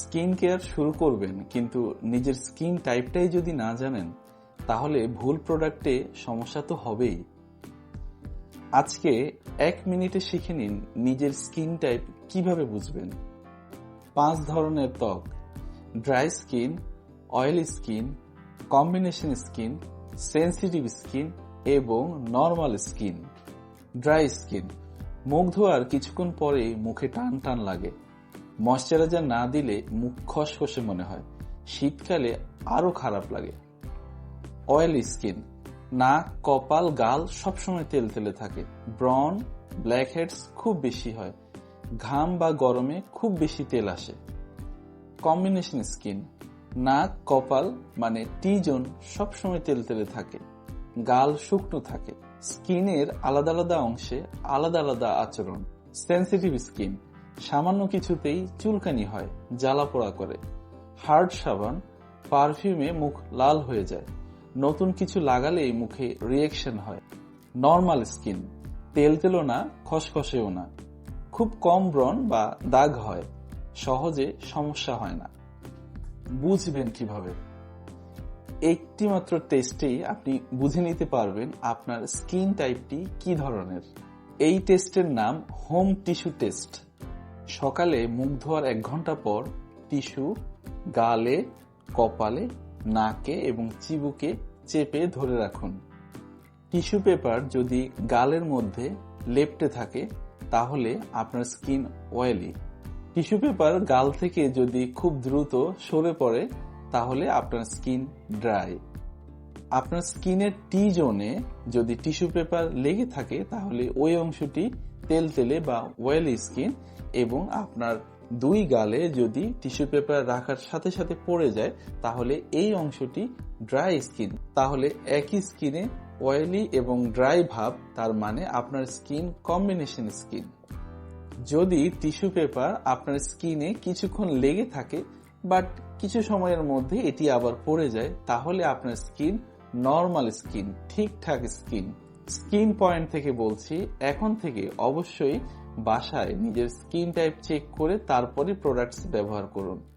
Skin care শুরু করবেন, কিন্তু নিজের স্কিন টাইপটাই যদি না জানেন, তাহলে ভুল প্রোডাক্টে সমস্যা তো হবেই। আজকে এক মিনিটে শিখে নিন নিজের স্কিন টাইপ কীভাবে বুঝবেন। পাঁচ ধরনের ত্বক, dry skin, oily skin, combination skin, sensitive skin এবং নর্মাল স্কিন। ড্রাই স্কিন মুখ ধোয়ার কিছুক্ষণ পরেই মুখে টান টান লাগে। ময়শ্চারাইজার না দিলে মুখ খসখসে মনে হয়। শীতকালে আরও খারাপ লাগে। Oily skin. নাক কপাল, গাল সবসময় তেল তেলে থাকে। ব্রন, ব্ল্যাক হেডস খুব বেশি হয়। ঘাম বা গরমে খুব বেশি তেল আসে। Combination skin. নাক কপাল মানে টি জোন সবসময় তেল তেলে থাকে। গাল শুকনো থাকে। স্কিনের আলাদা আলাদা অংশে আলাদা আলাদা আচরণ। Sensitive skin. সামান্য কিছুতেই চুলকানি হয় জ্বালা পোড়া করে। হার্ড সাবান, পারফিউমে মুখ লাল হয়ে যায়। নতুন কিছু লাগালেই মুখে রিয়েকশন হয়। নর্মাল স্কিন, তেল তেলও না, খসখসেও না। খুব কম ব্রণ বা দাগ হয়, সহজে সমস্যা হয় না। বুঝবেন কীভাবে? একটি মাত্র টেস্টেই আপনি বুঝে নিতে পারবেন আপনার স্কিন টাইপটি কি ধরনের। এই টেস্টের নাম হোম টিস্যু টেস্ট। সকালে মুখ ধোয়ার এক ঘণ্টা পর টিস্যু, গালে, কপালে, নাকে এবং চিবুকে চেপে ধরে রাখুন। টিস্যু পেপার যদি গালের মধ্যে লেপটে থাকে, তাহলে আপনার স্কিন অয়েলি। টিস্যু পেপার গাল থেকে যদি খুব দ্রুত সরে পড়ে, তাহলে আপনার স্কিন ড্রাই। আপনার স্কিনের টি জোনে যদি টিস্যু পেপার লেগে থাকে, তাহলে ওই অংশটি তেল তেলে বা ওয়েলি স্কিন এবং আপনার দুই গালে যদি টিস্যু পেপার রাখার সাথে সাথে পড়ে যায়, তাহলে এই অংশটি ড্রাই স্কিন তাহলে একই স্কিনে অয়েলি এবং ড্রাই ভাব, তার মানে আপনার স্কিন কম্বিনেশন স্কিন যদি টিস্যু পেপার আপনার স্কিনে কিছুক্ষণ লেগে থাকে বাট কিছু সময়ের মধ্যে এটি আবার পড়ে যায়, তাহলে আপনার স্কিন নর্মাল স্কিন ঠিকঠাক স্কিন স্কিন পয়েন্ট থেকে বলছি, এখন থেকে অবশ্যই বাসায় নিজের স্কিন টাইপ চেক করে তারপরে প্রোডাক্টস ব্যবহার করুন।